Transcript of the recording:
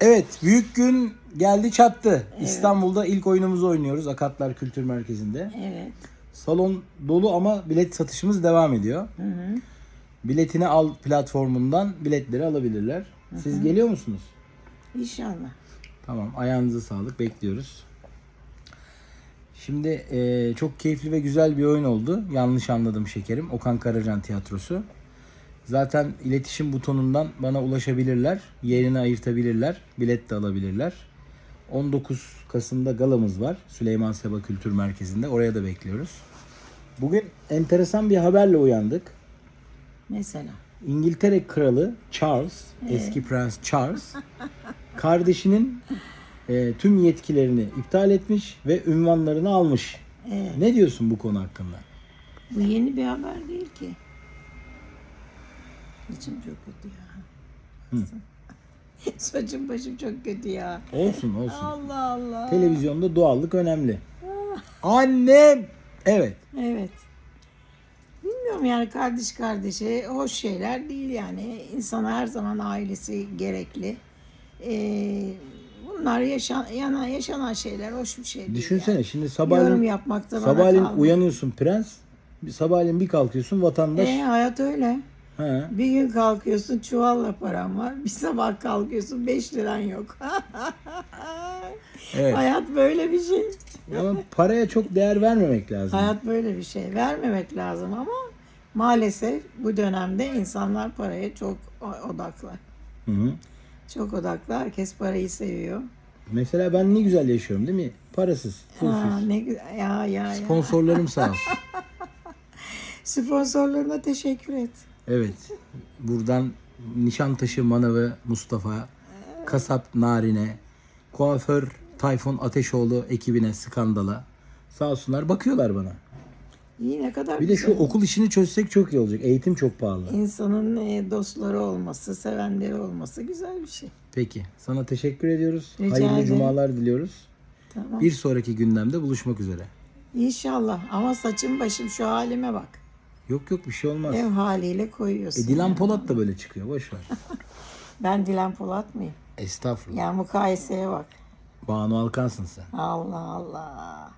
Evet, büyük gün geldi çattı. İstanbul'da ilk oyunumuzu oynuyoruz Akatlar Kültür Merkezi'nde. Evet. Salon dolu ama bilet satışımız devam ediyor. Hı hı. Biletini al platformundan biletleri alabilirler. Siz geliyor musunuz? İnşallah. Tamam, ayağınıza sağlık. Bekliyoruz. Şimdi eee, çok keyifli ve güzel bir oyun oldu. Yanlış anladım şekerim. Okan Karacan Tiyatrosu. Zaten iletişim butonundan bana ulaşabilirler. Yerini ayırtabilirler. Bilet de alabilirler. 19 Kasım'da galamız var. Süleyman Seba Kültür Merkezi'nde. Oraya da bekliyoruz. Bugün enteresan bir haberle uyandık. Mesela. İngiltere Kralı Charles, eski Prens Charles, kardeşinin e, tüm yetkilerini iptal etmiş ve ünvanlarını almış. Evet. Ne diyorsun bu konu hakkında? Bu yeni bir haber değil ki. Saçım çok kötü ya. Saçım başım çok kötü ya. Olsun olsun. Allah Allah. Televizyonda doğallık önemli. Annem! Evet. Evet. Bilmiyorum yani kardeş kardeşe hoş şeyler değil yani. İnsana her zaman ailesi gerekli. Ee, bunlar yaşan, yana, yaşanan şeyler hoş bir şey değil. Düşünsene yani. şimdi Yorum sabahleyin, yapmakta bana sabahleyin uyanıyorsun prens. bir Sabahleyin bir kalkıyorsun vatandaş. E, hayat öyle. He. Bir gün kalkıyorsun çuvalla param var. Bir sabah kalkıyorsun 5 liran yok. Evet. Hayat böyle bir şey. Ama paraya çok değer vermemek lazım. Hayat böyle bir şey. Vermemek lazım ama maalesef bu dönemde insanlar paraya çok odaklı. Hı hı. Çok odaklı. Herkes parayı seviyor. Mesela ben ne güzel yaşıyorum değil mi? Parasız, Aa, pulsuz. ne güzel. Ya ya ya. Sponsorlarım sağ olsun. Sponsorlarına teşekkür et. Evet. Buradan Nişantaşı Manavı Mustafa, Kasap Narine, Kuaför Tayfun Ateşoğlu ekibine skandala. Sağ olsunlar bakıyorlar bana. İyi ne kadar Bir de şu güzel. okul işini çözsek çok iyi olacak. Eğitim çok pahalı. İnsanın e, dostları olması, sevenleri olması güzel bir şey. Peki. Sana teşekkür ediyoruz. Rica Hayırlı ederim. cumalar diliyoruz. Tamam. Bir sonraki gündemde buluşmak üzere. İnşallah. Ama saçım başım şu halime bak. Yok yok bir şey olmaz. Ev haliyle koyuyorsun. E, Dilan Polat da böyle çıkıyor. Boş ver. Ben Dilan Polat mıyım? Estağfurullah. Ya mukayeseye bak. Banu Alkan'sın sen. Allah Allah.